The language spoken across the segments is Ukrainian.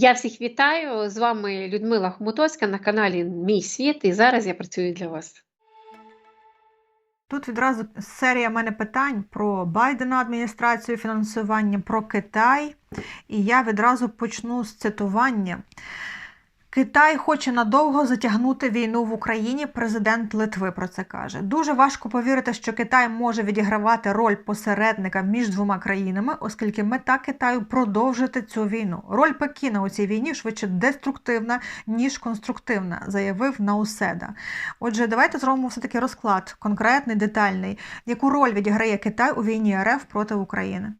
Я всіх вітаю. З вами Людмила Хмутовська на каналі Мій Світ, і зараз я працюю для вас. Тут відразу серія мене питань про Байдена адміністрацію фінансування, про Китай. І я відразу почну з цитування. Китай хоче надовго затягнути війну в Україні. Президент Литви про це каже. Дуже важко повірити, що Китай може відігравати роль посередника між двома країнами, оскільки мета Китаю продовжити цю війну. Роль Пекіна у цій війні швидше деструктивна, ніж конструктивна, заявив Науседа. Отже, давайте зробимо все-таки розклад конкретний, детальний. Яку роль відіграє Китай у війні РФ проти України?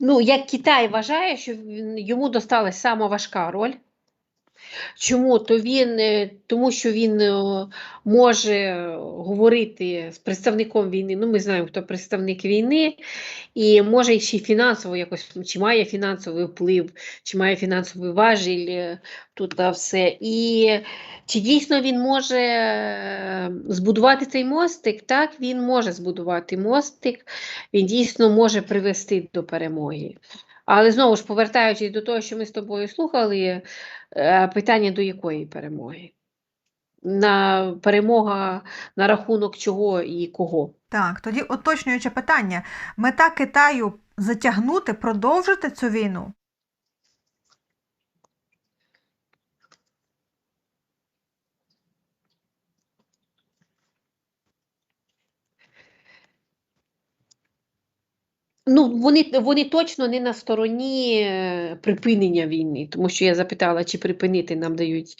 Ну, як Китай вважає, що йому досталась сама важка роль. Чому? То він, е, тому що він е, може говорити з представником війни. Ну, ми знаємо, хто представник війни, і може ще фінансово якось, чи має фінансовий вплив, чи має фінансовий важіль е, тут на все. І чи дійсно він може збудувати цей мостик? Так, він може збудувати мостик, він дійсно може привести до перемоги. Але знову ж повертаючись до того, що ми з тобою слухали, питання до якої перемоги? На перемога на рахунок чого і кого? Так, тоді уточнююче питання: мета Китаю затягнути, продовжити цю війну? Ну, вони, вони точно не на стороні е, припинення війни, тому що я запитала, чи припинити нам дають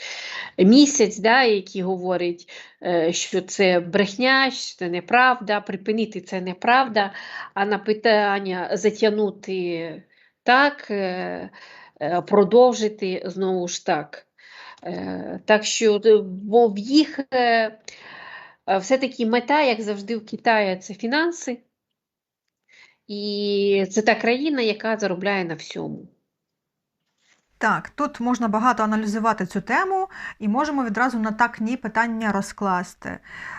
місяць, да, який говорить, е, що це брехня, що це неправда, припинити це неправда, а на питання затягнути так, е, продовжити знову ж так. Так що, бо в їх все-таки мета, як завжди в Китаї, це фінанси. І це та країна, яка заробляє на всьому. Так, тут можна багато аналізувати цю тему і можемо відразу на так ні питання розкласти.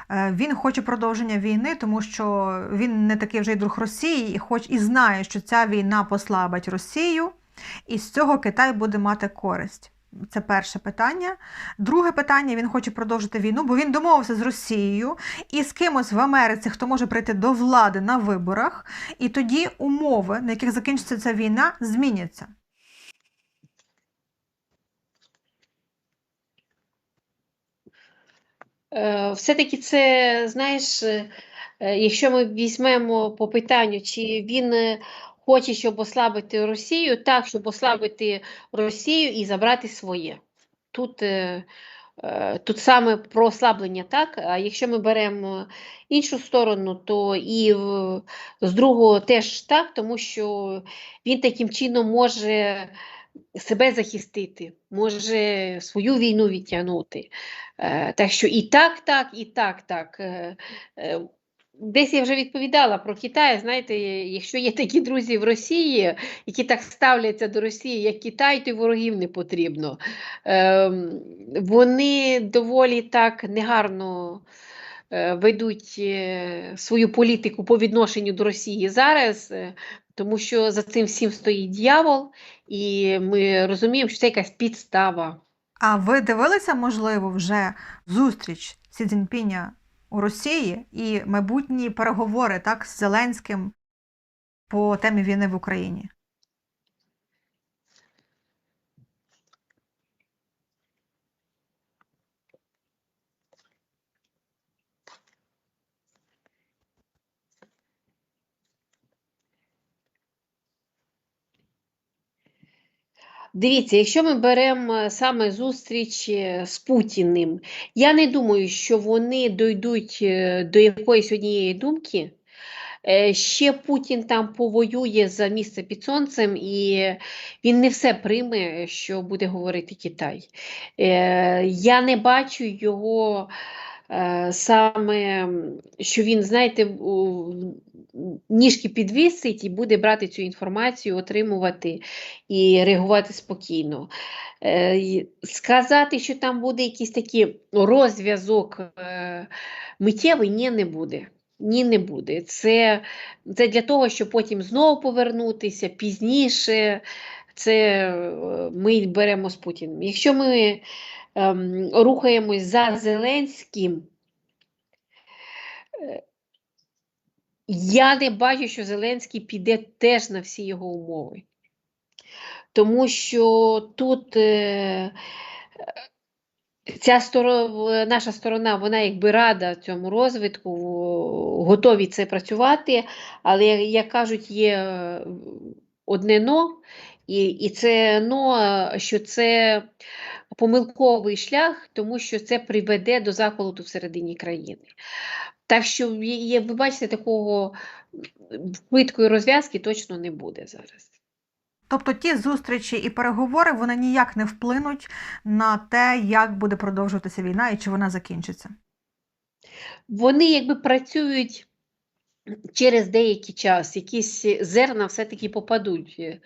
Е, Він хоче продовження війни, тому що він не такий вже й друг Росії, і хоч і знає, що ця війна послабить Росію, і з цього Китай буде мати користь. Це перше питання. Друге питання: він хоче продовжити війну, бо він домовився з Росією і з кимось в Америці, хто може прийти до влади на виборах, і тоді умови, на яких закінчиться ця війна, зміняться. Е, Все-таки це, знаєш, е, якщо ми візьмемо по питанню, чи він е, хоче, щоб ослабити Росію, так, щоб ослабити Росію і забрати своє. Тут, е, е, тут саме про ослаблення, так, а якщо ми беремо іншу сторону, то і з другого теж так, тому що він таким чином може себе захистити, може свою війну відтягнути. Е, Так що і так, так, і так, так. Десь я вже відповідала про Китай. Знаєте, якщо є такі друзі в Росії, які так ставляться до Росії, як Китай, то й ворогів не потрібно. Ем, Вони доволі так негарно е, ведуть е, свою політику по відношенню до Росії зараз, е, тому що за цим всім стоїть дьявол, і ми розуміємо, що це якась підстава. А ви дивилися, можливо, вже зустріч Сі Цзіньпіня у Росії і майбутні переговори так, з Зеленським по темі війни в Україні? Дивіться, якщо ми беремо е, саме зустріч е, з Путіним, я не думаю, що вони дійдуть е, до якоїсь однієї думки. Ще Путін там повоює за місце під сонцем, і він не все прийме, що буде говорити Китай. Я не бачу його саме, що він, знаєте, ніжки підвісить і буде брати цю інформацію, отримувати і реагувати спокійно. Е, Сказати, що там буде якийсь такий розв'язок е, миттєвий, ні, не буде. Ні, не буде. Це, це для того, щоб потім знову повернутися пізніше. Це е, ми беремо з Путіним. Якщо ми ем, рухаємось за Зеленським, е, я не бачу, що Зеленський піде теж на всі його умови. Тому що тут е, ця сторона, наша сторона, вона якби рада цьому розвитку, готові це працювати, але, як кажуть, є е, одне но, і, і це е, що це помилковий шлях, тому що це приведе до заколоту всередині країни. Так що, є- ви бачите, такого швидкої розв'язки точно не буде зараз. Тобто ті зустрічі і переговори вони ніяк не вплинуть на те, як буде продовжуватися війна і чи вона закінчиться. Вони якби працюють через деякий час, якісь зерна все-таки попадуть е,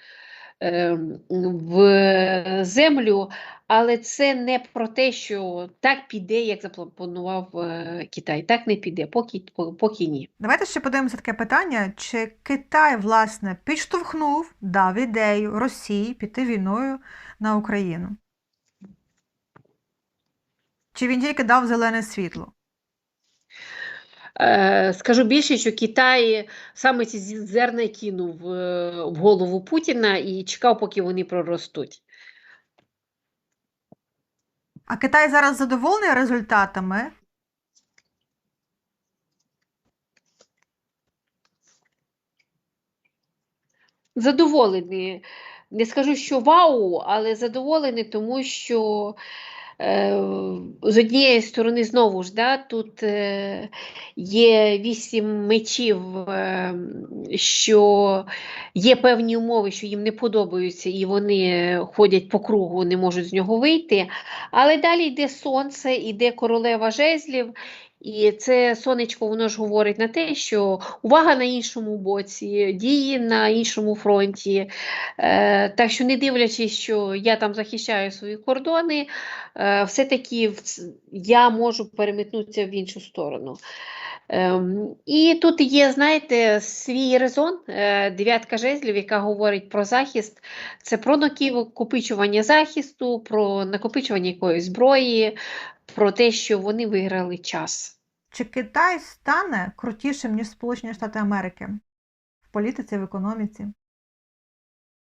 в землю, але це не про те, що так піде, як запланував е, Китай. Так не піде, поки, поки ні. Давайте ще подивимося таке питання: чи Китай, власне, підштовхнув, дав ідею Росії піти війною на Україну? Чи він тільки дав зелене світло? Е, Скажу більше, що Китай саме ці зерна кинув е, в голову Путіна і чекав, поки вони проростуть. А Китай зараз задоволений результатами? Задоволені. Не скажу, що вау, але задоволені, тому що з однієї сторони, знову ж, да, тут е, є вісім мечів, е, що є певні умови, що їм не подобаються, і вони ходять по кругу, не можуть з нього вийти. Але далі йде сонце, йде королева жезлів. І це сонечко, воно ж говорить на те, що увага на іншому боці, дії на іншому фронті. Е, так що, не дивлячись, що я там захищаю свої кордони, е, все-таки я можу переметнутися в іншу сторону. Ем, і тут є, знаєте, свій резон, е, дев'ятка жезлів, яка говорить про захист. Це про накопичування захисту, про накопичування якоїсь зброї, про те, що вони виграли час. Чи Китай стане крутішим, ніж Сполучені Штати Америки в політиці, в економіці,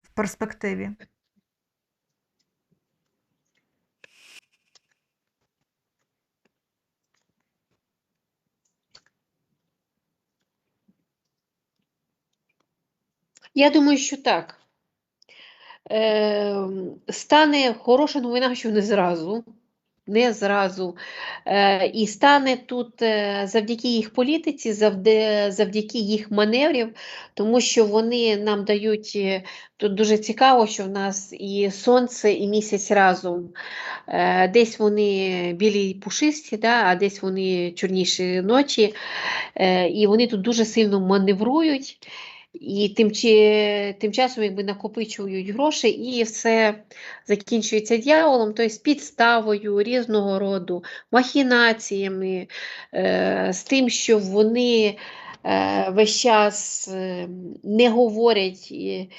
в перспективі? Я думаю, що так. Е, стане хороша новина, що не зразу. Не зразу. Е, і стане тут е, завдяки їх політиці, завде, завдяки їх маневрів, тому що вони нам дають е, тут дуже цікаво, що в нас і сонце, і місяць разом. Е, десь вони білі й пушисті, да, а десь вони чорніші ночі. Е, і вони тут дуже сильно маневрують. І тим, чи, тим часом якби накопичують гроші, і все закінчується дьяволом, тобто підставою різного роду, махінаціями, е, з тим, що вони е, весь час е, не говорять і,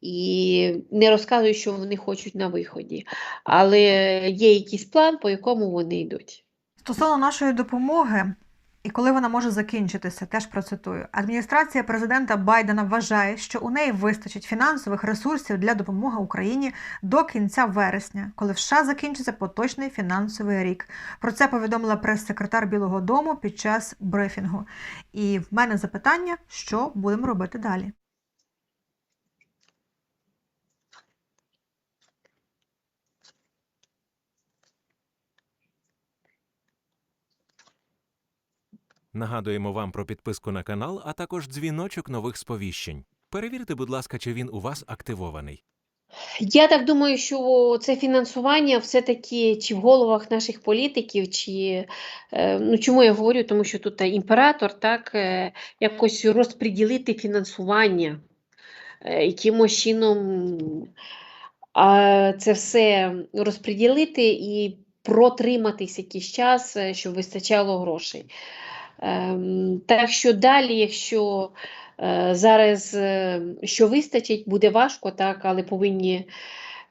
і не розказують, що вони хочуть на виході. Але є якийсь план, по якому вони йдуть. Стосовно нашої допомоги, і коли вона може закінчитися, теж процитую. Адміністрація президента Байдена вважає, що у неї вистачить фінансових ресурсів для допомоги Україні до кінця вересня, коли в США закінчиться поточний фінансовий рік. Про це повідомила прес-секретар Білого Дому під час брифінгу. І в мене запитання, що будемо робити далі. Нагадуємо вам про підписку на канал, а також дзвіночок нових сповіщень. Перевірте, будь ласка, чи він у вас активований. Я так думаю, що це фінансування все-таки чи в головах наших політиків, чи е, ну чому я говорю, тому що тут імператор так е, якось розподілити фінансування, е, якимось чином це все розподілити і протриматись якийсь час, щоб вистачало грошей. Ем, Так що далі, якщо е, зараз е, що вистачить, буде важко, так, але повинні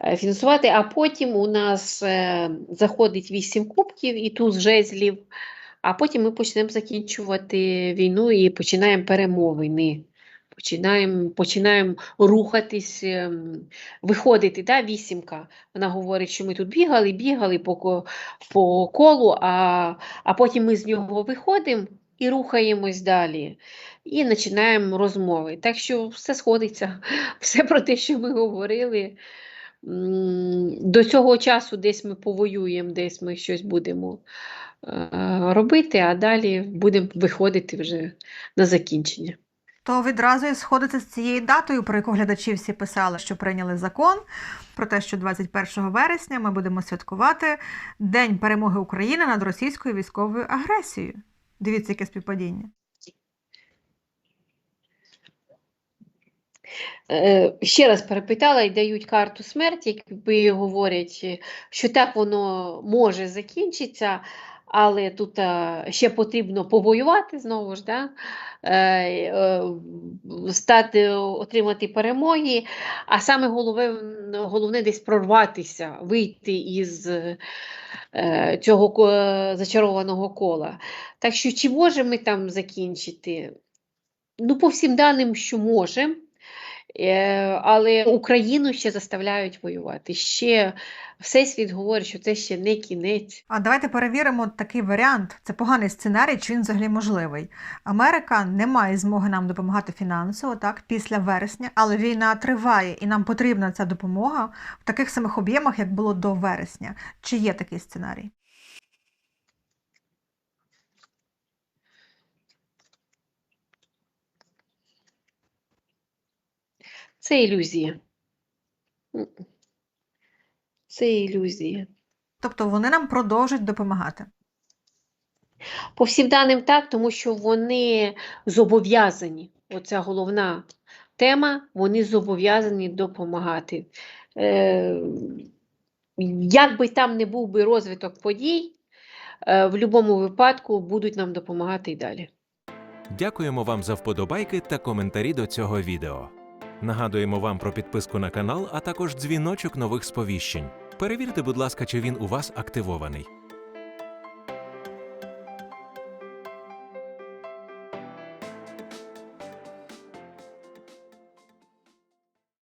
е, фінансувати. А потім у нас заходить 8 кубків і туз жезлів, а потім ми почнемо закінчувати війну і починаємо перемовини. Починаємо, починаємо рухатись, ем, виходити, да, вісімка. Вона говорить, що ми тут бігали, бігали по, по колу, а, а потім ми з нього виходимо і рухаємось далі. І починаємо розмови. Так що все сходиться, все про те, що ми говорили. До цього часу десь ми повоюємо, десь ми щось будемо е, робити, а далі будемо виходити вже на закінчення. То відразу і сходиться з цією датою, про яку глядачі всі писали, що прийняли закон про те, що 21 вересня ми будемо святкувати День перемоги України над російською військовою агресією. Дивіться, яке співпадіння. Е, Ще раз перепитала і дають карту смерті, якби говорять, що так воно може закінчитися, але тут е, ще потрібно повоювати знову ж, да? е, е, стати, отримати перемоги, а саме головне, головне десь прорватися, вийти із цього зачарованого кола. Так що чи можемо ми там закінчити? Ну, по всім даним, що можемо. Е, Але Україну ще заставляють воювати. Ще Всесвіт говорить, що це ще не кінець. А давайте перевіримо такий варіант. Це поганий сценарій, чи він взагалі можливий. Америка не має змоги нам допомагати фінансово, так, після вересня, але війна триває, і нам потрібна ця допомога в таких самих об'ємах, як було до вересня. Чи є такий сценарій? Це ілюзія. Це ілюзія. Тобто вони нам продовжують допомагати. По всім даним так, тому що вони зобов'язані. Оця головна тема, вони зобов'язані допомагати. Е, як би там не був би розвиток подій, е, в будь-якому випадку будуть нам допомагати і далі. Дякуємо вам за вподобайки та коментарі до цього відео. Нагадуємо вам про підписку на канал, а також дзвіночок нових сповіщень. Перевірте, будь ласка, чи він у вас активований.